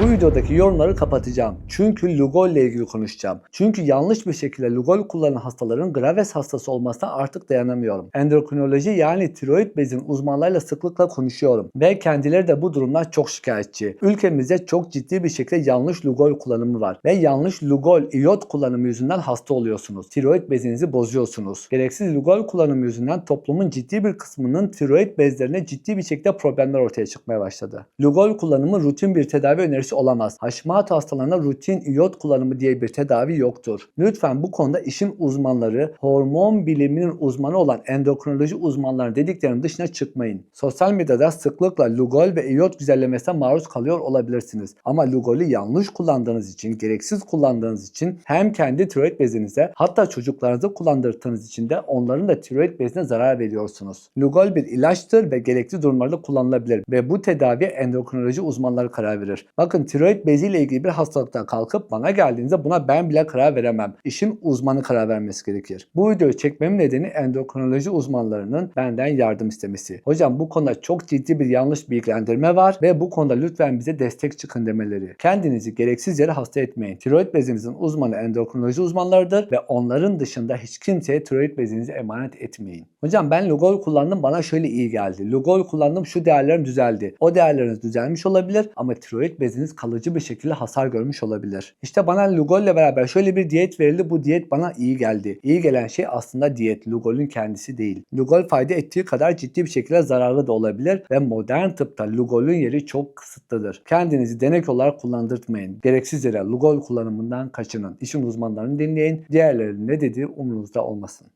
Bu videodaki yorumları kapatacağım. Çünkü Lugol ile ilgili konuşacağım. Çünkü yanlış bir şekilde Lugol kullanan hastaların Graves hastası olmasına artık dayanamıyorum. Endokrinoloji yani tiroid bezin uzmanlarıyla sıklıkla konuşuyorum. Ve kendileri de bu durumdan çok şikayetçi. Ülkemizde çok ciddi bir şekilde yanlış Lugol kullanımı var. Ve yanlış Lugol iyot kullanımı yüzünden hasta oluyorsunuz. Tiroid bezinizi bozuyorsunuz. Gereksiz Lugol kullanımı yüzünden toplumun ciddi bir kısmının tiroid bezlerine ciddi bir şekilde problemler ortaya çıkmaya başladı. Lugol kullanımı rutin bir tedavi önerisi olamaz. Hashimoto hastalarına rutin iyot kullanımı diye bir tedavi yoktur. Lütfen bu konuda işin uzmanları, hormon biliminin uzmanı olan endokrinoloji uzmanlarının dediklerinin dışına çıkmayın. Sosyal medyada sıklıkla Lugol ve iyot güzellemesine maruz kalıyor olabilirsiniz. Ama Lugol'ü yanlış kullandığınız için, gereksiz kullandığınız için hem kendi tiroid bezinize hatta çocuklarınıza kullandırdığınız için de onların da tiroid bezine zarar veriyorsunuz. Lugol bir ilaçtır ve gerekli durumlarda kullanılabilir ve bu tedaviye endokrinoloji uzmanları karar verir. Bakın tiroid beziyle ilgili bir hastalıktan kalkıp bana geldiğinizde buna ben bile karar veremem. İşin uzmanı karar vermesi gerekir. Bu videoyu çekmemin nedeni endokrinoloji uzmanlarının benden yardım istemesi. Hocam bu konuda çok ciddi bir yanlış bilgilendirme var ve bu konuda lütfen bize destek çıkın demeleri. Kendinizi gereksiz yere hasta etmeyin. Tiroid bezinizin uzmanı endokrinoloji uzmanlarıdır ve onların dışında hiç kimseye tiroid bezinizi emanet etmeyin. Hocam ben Lugol kullandım bana şöyle iyi geldi. Lugol kullandım şu değerlerim düzeldi. O değerleriniz düzelmiş olabilir ama tiroid beziniz kalıcı bir şekilde hasar görmüş olabilir. İşte bana Lugol ile beraber şöyle bir diyet verildi. Bu diyet bana iyi geldi. İyi gelen şey aslında diyet. Lugol'ün kendisi değil. Lugol fayda ettiği kadar ciddi bir şekilde zararlı da olabilir ve modern tıpta Lugol'ün yeri çok kısıtlıdır. Kendinizi denek olarak kullandırtmayın. Gereksiz yere Lugol kullanımından kaçının. İşin uzmanlarını dinleyin. Diğerlerinin ne dediği umurunuzda olmasın.